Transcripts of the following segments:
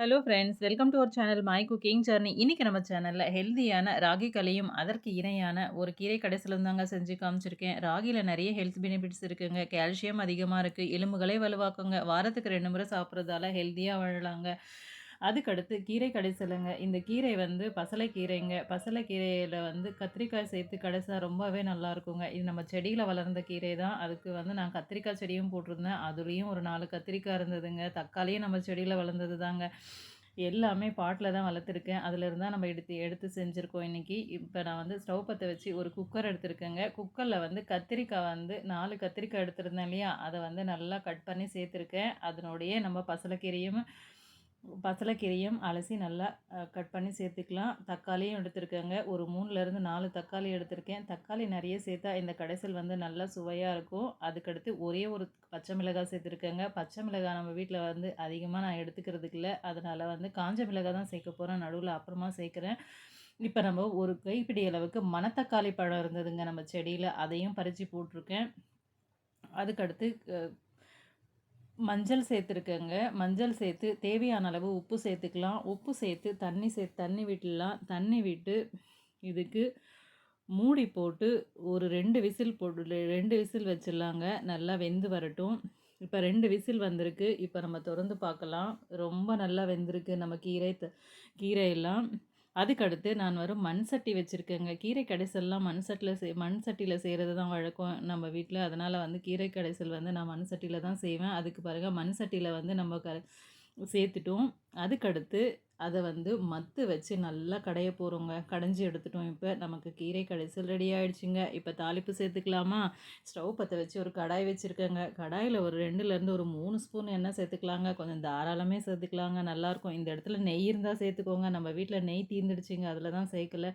Hello friends welcome to our channel my cooking journey இன்றைக்கி நம்ம சேனலில் ஹெல்த்தியான ராகி கலையும் அதற்கு இணையான ஒரு கீரை கடைசியில் தாங்க செஞ்சு காமிச்சிருக்கேன். ராகியில் நிறைய ஹெல்த் பெனிஃபிட்ஸ் இருக்குங்க. கால்சியம் அதிகமாக இருக்குது எலும்புகளை வலுவாக்குங்க. வாரத்துக்கு ரெண்டு முறை சாப்பிட்றதால ஹெல்த்தியாக வாழலாங்க. அதுக்கடுத்து கீரை கடைசலுங்க. இந்த கீரை வந்து பசலைக்கீரைங்க. பசலைக்கீரையில் வந்து கத்திரிக்காய் சேர்த்து கடைசா ரொம்பவே நல்லா இருக்குங்க இது நம்ம செடியில் வளர்ந்த கீரை தான். அதுக்கு வந்து நான் கத்திரிக்காய் செடியும் போட்டிருந்தேன். அதுலேயும் ஒரு நாலு கத்திரிக்காய் இருந்ததுங்க. தக்காளியும் நம்ம செடியில் வளர்ந்தது தாங்க. எல்லாமே பாட்டில் தான் வளர்த்துருக்கேன். அதில் இருந்தால் நம்ம எடுத்து எடுத்து செஞ்சுருக்கோம் இன்றைக்கி இப்போ நான் வந்து ஸ்டவ் பற்ற வச்சு ஒரு குக்கர் எடுத்துருக்கேங்க. குக்கரில் வந்து கத்திரிக்காய் வந்து நாலு கத்திரிக்காய் எடுத்துருந்தேன் இல்லையா? அதை வந்து நல்லா கட் பண்ணி சேர்த்துருக்கேன். அதனுடைய நம்ம பசலைக்கீரையும் பசலைக்கீரையும் அலசி நல்லா கட் பண்ணி சேர்த்துக்கலாம். தக்காளியும் எடுத்துருக்கேங்க. ஒரு மூணுலேருந்து நாலு தக்காளி எடுத்திருக்கேன். தக்காளி நிறைய சேர்த்தா இந்த கடைசல் வந்து நல்லா சுவையாக இருக்கும். அதுக்கடுத்து ஒரே ஒரு பச்சை மிளகாய் சேர்த்துருக்கேங்க. பச்சை மிளகாய் நம்ம வீட்டில் வந்து அதிகமாக நான் எடுத்துக்கிறதுக்கு இல்லை. அதனால் வந்து காஞ்ச மிளகாய் தான் சேர்க்க போகிறேன் நடுவில் அப்புறமா சேர்க்குறேன். இப்போ நம்ம ஒரு கைப்பிடி அளவுக்கு மணத்தக்காளி பழம் இருந்ததுங்க நம்ம செடியில். அதையும் பறித்து போட்டிருக்கேன். அதுக்கடுத்து மஞ்சள் சேர்த்துருக்கேங்க. மஞ்சள் சேர்த்து தேவையான அளவு உப்பு சேர்த்துக்கலாம். உப்பு சேர்த்து தண்ணி சே தண்ணி விட்டுலாம். தண்ணி விட்டு இதுக்கு மூடி போட்டு ஒரு ரெண்டு விசில் போட்டு ரெண்டு விசில் வச்சிடலாங்க. நல்லா வெந்து வரட்டும். இப்போ ரெண்டு விசில் வந்திருக்கு. இப்போ நம்ம திறந்து பார்க்கலாம். ரொம்ப நல்லா வெந்திருக்கு நம்ம கீரை கீரையெல்லாம். அதுக்கடுத்து நான் வரும் மண் சட்டி வச்சுருக்கேங்க. கீரை கடைசல்லாம் மண் சட்டியில் செய் மண் சட்டியில் செய்கிறது தான் வழக்கம் நம்ம வீட்டில் அதனால் வந்து கீரை கடைசல் வந்து நான் மண் சட்டியில் தான் செய்வேன். அதுக்கு பிறகு மண் சட்டியில் வந்து நம்ம க சேர்த்துட்டோம். அதுக்கடுத்து அதை வந்து மத்து வச்சு நல்லா கடைய போகிறோங்க கடைஞ்சி எடுத்துட்டோம். இப்போ நமக்கு கீரை கடைசல் ரெடி ஆகிடுச்சிங்க இப்போ தாளிப்பு சேர்த்துக்கலாமா? ஸ்டவ் பற்ற வச்சு ஒரு கடாய் வச்சுருக்கேங்க. கடாயில் ஒரு ரெண்டுலேருந்து ஒரு மூணு ஸ்பூன் எண்ணெய் சேர்த்துக்கலாங்க. கொஞ்சம் தாராளமே சேர்த்துக்கலாங்க. நல்லாயிருக்கும் இந்த இடத்துல நெய் இருந்தால் சேர்த்துக்கோங்க. நம்ம வீட்டில் நெய் தீர்ந்துடுச்சிங்க அதில் தான் சேர்க்கலை.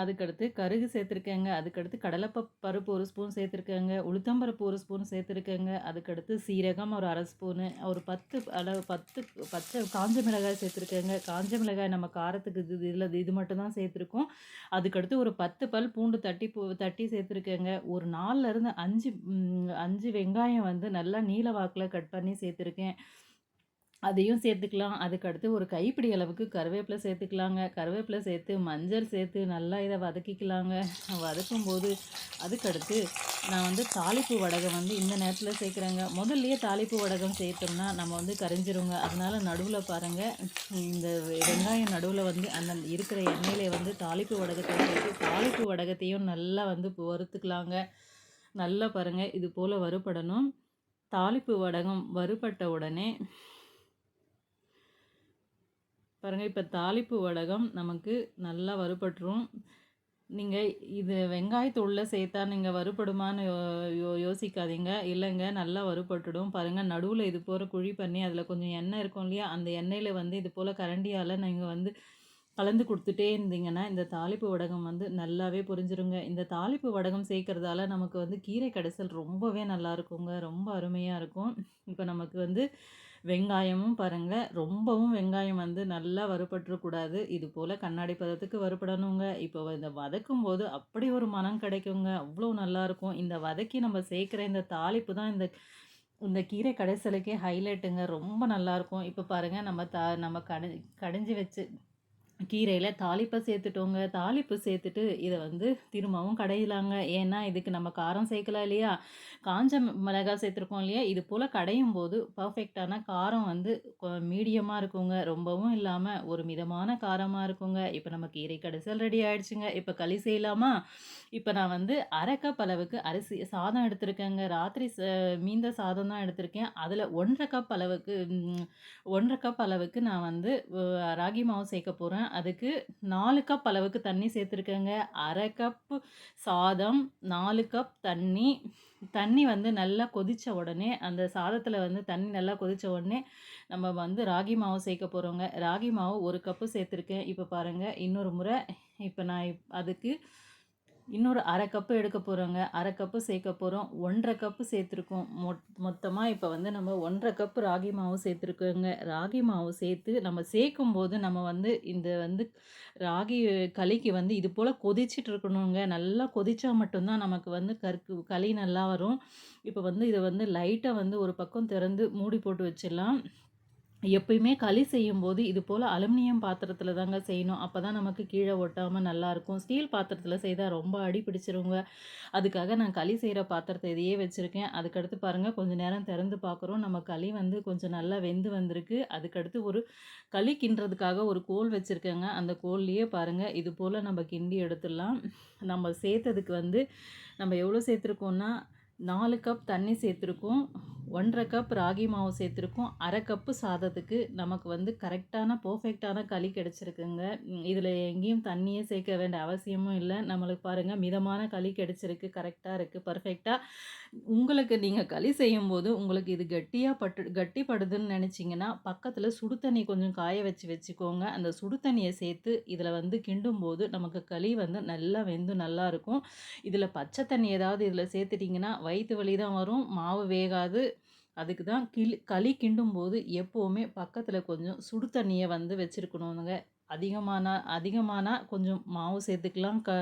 அதுக்கடுத்து கருகு சேர்த்துருக்கேங்க. அதுக்கடுத்து கடலைப்ப பருப்பு ஒரு ஸ்பூன் சேர்த்துருக்கேங்க. உளுத்தம்பருப்பு ஒரு ஸ்பூன் சேர்த்துருக்கேங்க. அதுக்கடுத்து சீரகம் ஒரு அரை ஸ்பூனு ஒரு பத்து அளவு பத்து பச்சை காஞ்ச மிளகாய் சேர்த்துருக்கேங்க. காஞ்ச மிளகாய் நம்ம காரத்துக்கு இது இதில் இது மட்டும் தான் சேர்த்துருக்கோம். அதுக்கடுத்து ஒரு பத்து பல் பூண்டு தட்டி பூ தட்டி சேர்த்துருக்கேங்க. ஒரு நாலுலேருந்து அஞ்சு அஞ்சு வெங்காயம் வந்து நல்லா நீல வாக்கில் கட் பண்ணி சேர்த்துருக்கேன். அதையும் சேர்த்துக்கலாம். அதுக்கடுத்து ஒரு கைப்பிடி அளவுக்கு கருவேப்பிலை சேர்த்துக்கலாங்க. கருவேப்பிலை சேர்த்து மஞ்சள் சேர்த்து நல்லா இதை வதக்கிக்கலாங்க. வதக்கும் போது அதுக்கடுத்து நான் வந்து தாளிப்பு வடகம் வந்து இந்த நேரத்தில் சேர்க்குறேங்க. முதல்லையே தாளிப்பு வடகம் சேர்த்தோம்னா நம்ம வந்து கரைஞ்சிருங்க. அதனால் நடுவில் பாருங்கள் இந்த வெங்காயம் நடுவில் வந்து அந்த இருக்கிற எண்ணெயிலே வந்து தாளிப்பு வடகத்தை சேர்த்து தாளிப்பு வடகத்தையும் நல்லா வந்து வறுத்துக்கலாங்க. நல்லா பாருங்கள் இது போல் வறுபடணும். தாளிப்பு வடகம் வறுபட்ட உடனே பாருங்கள் இப்போ தாளிப்பு வடகம் நமக்கு நல்லா வறுபட்டுரும். நீங்கள் இது வெங்காயத்தூளில் சேர்த்தா நீங்கள் வறுபடுமான்னு யோ யோசிக்காதீங்க. இல்லைங்க நல்லா வறுபட்டுடும். பாருங்கள் நடுவில் இது போகிற குழி பண்ணி அதில் கொஞ்சம் எண்ணெய் இருக்கும் இல்லையா? அந்த எண்ணெயில் வந்து இது போல் கரண்டியால் நீங்கள் வந்து கலந்து கொடுத்துட்டே இருந்தீங்கன்னா இந்த தாளிப்பு வடகம் வந்து நல்லாவே புரிஞ்சிருங்க. இந்த தாளிப்பு வடகம் சேர்க்குறதால நமக்கு வந்து கீரை கடைசல் ரொம்பவே நல்லா இருக்குங்க. ரொம்ப அருமையாக இருக்கும். இப்போ நமக்கு வந்து வெங்காயமும் பாருங்கள் ரொம்பவும் வெங்காயம் வந்து நல்லா வறுபட்டுறக்கூடாது. இது போல் கண்ணாடி பதத்துக்கு வறுபடணுங்க. இப்போ இந்த வதக்கும் போது அப்படி ஒரு மனம் கிடைக்குங்க. அவ்வளோ நல்லாயிருக்கும் இந்த வதக்கி நம்ம சேர்க்குற இந்த தாளிப்பு தான் இந்த இந்த கீரை கடைசலுக்கே ஹைலைட்டுங்க ரொம்ப நல்லாயிருக்கும் இப்போ பாருங்கள் நம்ம த நம்ம கடை கடைஞ்சி வச்சு கீரையில் தாளிப்பை சேர்த்துட்டோங்க. தாளிப்பு சேர்த்துட்டு இதை வந்து திரும்பவும் கடையிலாங்க. ஏன்னா இதுக்கு நம்ம காரம் சேர்க்கலாம் இல்லையா? காஞ்ச மிளகாய் சேர்த்துருக்கோம் இல்லையா? இது போல் கடையும் போது பர்ஃபெக்டான காரம் வந்து மீடியமாக இருக்குங்க. ரொம்பவும் இல்லாமல் ஒரு மிதமான காரமாக இருக்குங்க. இப்போ நம்ம கீரை கடைசல் ரெடி ஆகிடுச்சுங்க இப்போ களி செய்யலாமா? இப்போ நான் வந்து அரை கப் அளவுக்கு அரிசி சாதம் எடுத்திருக்கேங்க. ராத்திரி மீந்த சாதம் தான் எடுத்திருக்கேன். அதில் ஒன்றரை கப் அளவுக்கு ஒன்றரை கப் அளவுக்கு நான் வந்து ராகி மாவு சேர்க்க போகிறேன் அதுக்கு நாலு கப் அளவுக்கு தண்ணி சேர்த்துருக்கேங்க. அரை கப்பு சாதம் நாலு கப் தண்ணி. தண்ணி வந்து நல்லா கொதித்த உடனே அந்த சாதத்தில் வந்து தண்ணி நல்லா கொதித்த உடனே நம்ம வந்து ராகி மாவு சேர்க்க போகிறோங்க ராகி மாவு ஒரு கப்பு சேர்த்துருக்கேன். இப்போ பாருங்கள் இன்னொரு முறை. இப்போ நான் அதுக்கு இன்னொரு அரை கப்பு எடுக்க போகிறோங்க அரை கப்பு சேர்க்க போகிறோம் ஒன்றரை கப்பு சேர்த்துருக்கோம். மொ மொத்தமாக இப்போ வந்து நம்ம ஒன்றரை கப்பு ராகி மாவு சேர்த்துருக்கோங்க. ராகி மாவு சேர்த்து நம்ம சேர்க்கும் போது நம்ம வந்து இந்த வந்து ராகி களிக்கு வந்து இது போல் கொதிச்சிட்டு இருக்கணுங்க. நல்லா கொதிச்சா மட்டும்தான் நமக்கு வந்து கற்கு களி நல்லா வரும். இப்போ வந்து இதை வந்து லைட்டாக வந்து ஒரு பக்கம் திறந்து மூடி போட்டு வச்சிடலாம். எப்பயுமே களி செய்யும்போது இது போல் அலுமினியம் பாத்திரத்தில் தாங்க செய்யணும். அப்போ தான் நமக்கு கீழே ஒட்டாமல் நல்லாயிருக்கும் ஸ்டீல் பாத்திரத்தில் செய்தால் ரொம்ப அடி பிடிச்சிருங்க. அதுக்காக நான் களி செய்கிற பாத்திரத்தை இதையே வச்சுருக்கேன். அதுக்கடுத்து பாருங்கள் கொஞ்சம் நேரம் திறந்து பார்க்குறோம் நம்ம களி வந்து கொஞ்சம் நல்லா வெந்து வந்திருக்கு. அதுக்கடுத்து ஒரு களி கிண்டுறதுக்காக ஒரு கோல் வச்சுருக்கேங்க. அந்த கோல்லையே பாருங்கள் இது போல் நம்ம கிண்டி எடுத்துடலாம். நம்ம சேர்த்ததுக்கு வந்து நம்ம எவ்வளோ சேர்த்துருக்கோன்னா நாலு கப் தண்ணி சேர்த்துருக்கோம். ஒன்றரை கப் ராகி மாவு சேர்த்துருக்கோம். அரை கப்பு சாதத்துக்கு நமக்கு வந்து கரெக்டான பர்ஃபெக்டான களி கிடச்சிருக்குங்க. இதில் எங்கேயும் தண்ணியே சேர்க்க வேண்டிய அவசியமும் இல்லை. நம்மளுக்கு பாருங்கள் மிதமான களி கிடச்சிருக்கு கரெக்டாக இருக்குது பர்ஃபெக்டாக உங்களுக்கு நீங்கள் களி செய்யும்போது உங்களுக்கு இது கட்டியாக பட்டு கட்டிப்படுதுன்னு நினச்சிங்கன்னா பக்கத்தில் சுடு தண்ணி கொஞ்சம் காய வச்சு வச்சுக்கோங்க. அந்த சுடு தண்ணியை சேர்த்து இதில் வந்து கிண்டும் போது நமக்கு களி வந்து நல்லா வெந்து நல்லாயிருக்கும் இதில் பச்சை தண்ணி ஏதாவது இதில் சேர்த்துட்டிங்கன்னா வயிற்று வலி தான் வரும். மாவு வேகாது. அதுக்கு தான் கிளி களி கிண்டும் போது எப்போவுமே பக்கத்தில் கொஞ்சம் சுடு தண்ணியை வந்து வச்சுருக்கணுங்க. அதிகமான அதிகமானால் கொஞ்சம் மாவு சேர்த்துக்கலாம். க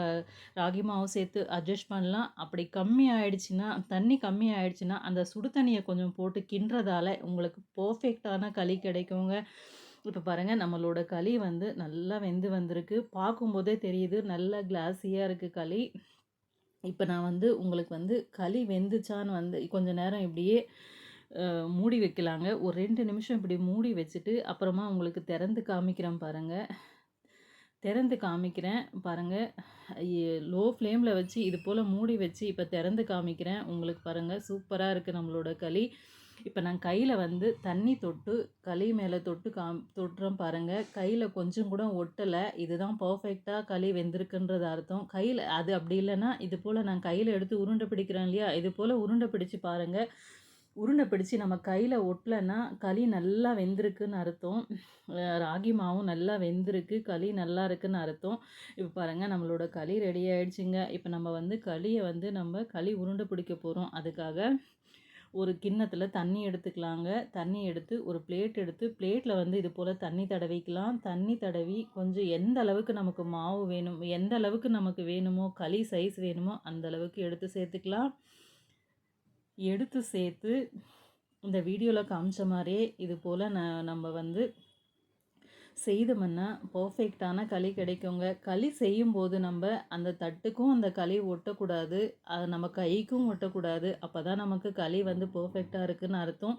ராகி மாவு சேர்த்து அட்ஜஸ்ட் பண்ணலாம். அப்படி கம்மி ஆயிடுச்சுன்னா தண்ணி கம்மி ஆயிடுச்சுன்னா அந்த சுடு தண்ணியை கொஞ்சம் போட்டு கிண்டுறதால உங்களுக்கு பர்ஃபெக்டான களி கிடைக்குங்க. இப்போ பாருங்கள் நம்மளோட களி வந்து நல்லா வெந்து வந்திருக்கு. பார்க்கும்போதே தெரியுது நல்லா கிளாஸியாக இருக்குது களி. இப்போ நான் வந்து உங்களுக்கு வந்து களி வெந்துச்சான்னு வந்து கொஞ்சம் நேரம் இப்படியே மூடி வைக்கலாங்க. ஒரு ரெண்டு நிமிஷம் இப்படி மூடி வச்சுட்டு அப்புறமா உங்களுக்கு திறந்து காமிக்கிறேன் பாருங்கள் திறந்து காமிக்கிறேன் பாருங்கள் லோ ஃப்ளேமில் வச்சு இது போல் மூடி வச்சு இப்போ திறந்து காமிக்கிறேன். உங்களுக்கு பாருங்கள் சூப்பராக இருக்குது நம்மளோட களி. இப்போ நான் கையில் வந்து தண்ணி தொட்டு களி மேலே தொட்டு காம் தொட்டுறோம் பாருங்கள் கையில் கொஞ்சம் கூட ஒட்டலை. இதுதான் பர்ஃபெக்டாக களி வெந்திருக்குன்றது அர்த்தம். கையில் அது அப்படி இல்லைன்னா இது போல் நான் கையில் எடுத்து உருண்டை பிடிக்கிறேன் இல்லையா? இது போல் உருண்டை பிடிச்சி பாருங்கள் உருண்டை பிடிச்சி நம்ம கையில் ஒட்டலைன்னா களி நல்லா வெந்திருக்குன்னு அர்த்தம். ராகி மாவும் நல்லா வெந்திருக்கு களி நல்லா இருக்குன்னு அர்த்தம். இப்போ பாருங்கள் நம்மளோட களி ரெடி ஆகிடுச்சிங்க இப்போ நம்ம வந்து களியை வந்து நம்ம களி உருண்டை பிடிக்க போகிறோம் அதுக்காக ஒரு கிண்ணத்தில் தண்ணி எடுத்துக்கலாங்க. தண்ணி எடுத்து ஒரு பிளேட் எடுத்து பிளேட்டில் வந்து இது போல் தண்ணி தடவிக்கலாம். தண்ணி தடவி கொஞ்சம் எந்த அளவுக்கு நமக்கு மாவு வேணும் எந்த அளவுக்கு நமக்கு வேணுமோ களி சைஸ் வேணுமோ அந்த அளவுக்கு எடுத்து சேர்த்துக்கலாம். எடுத்து சேர்த்து இந்த வீடியோவில் காமிச்ச மாதிரியே இது போல் ந நம்ம வந்து செய்தோம்னா பர்ஃபெக்டான களி கிடைக்குங்க. களி செய்யும்போது நம்ம அந்த தட்டுக்கும் அந்த களி ஒட்டக்கூடாது. அது நம்ம கைக்கும் ஒட்டக்கூடாது. அப்போ தான் நமக்கு களி வந்து பர்ஃபெக்டாக இருக்குதுன்னு அர்த்தம்.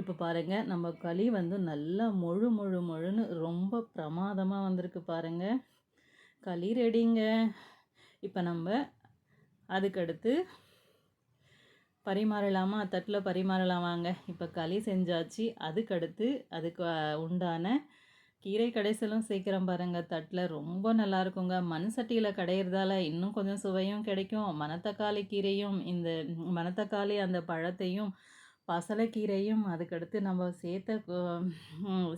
இப்போ பாருங்கள் நம்ம களி வந்து நல்லா முழு முழு முழுன்னு ரொம்ப பிரமாதமாக வந்திருக்கு பாருங்கள் களி ரெடிங்க இப்போ நம்ம அதுக்கடுத்து பரிமாறலாமா? தட்டில் பரிமாறலாம் வாங்க இப்போ களி செஞ்சாச்சு. அதுக்கடுத்து அதுக்கு உண்டான கீரை கடைசலும் சேர்க்குறோம் பாருங்கள் தட்டில் ரொம்ப நல்லா இருக்குங்க மண் சட்டியில் கடையிறதால இன்னும் கொஞ்சம் சுவையும் கிடைக்கும். மணத்தக்காளி கீரையும் இந்த மணத்தக்காளி அந்த பழத்தையும் பசலைக்கீரையும் அதுக்கடுத்து நம்ம சேர்த்த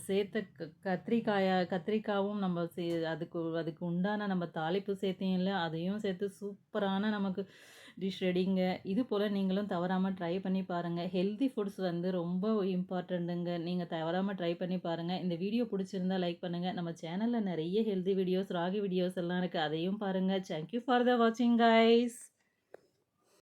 சேர்த்த கத்திரிக்காயா கத்திரிக்காவும் நம்ம சே அதுக்கு அதுக்கு உண்டான நம்ம தாளிப்பு சேர்த்தையும் இல்லை? அதையும் சேர்த்து சூப்பரான நமக்கு டிஷ் ரெடிங்க இது போல் நீங்களும் தவறாமல் ட்ரை பண்ணி பாருங்கள் ஹெல்தி ஃபுட்ஸ் வந்து ரொம்ப இம்பார்ட்டண்ட்டுங்க நீங்கள் தவறாமல் ட்ரை பண்ணி பாருங்கள் இந்த வீடியோ பிடிச்சிருந்தா லைக் பண்ணுங்கள் நம்ம சேனலில் நிறைய ஹெல்தி வீடியோஸ் ராகி வீடியோஸ் எல்லாம் இருக்குது அதையும் பாருங்கள் தேங்க்யூ ஃபார் த வாட்சிங் கைஸ்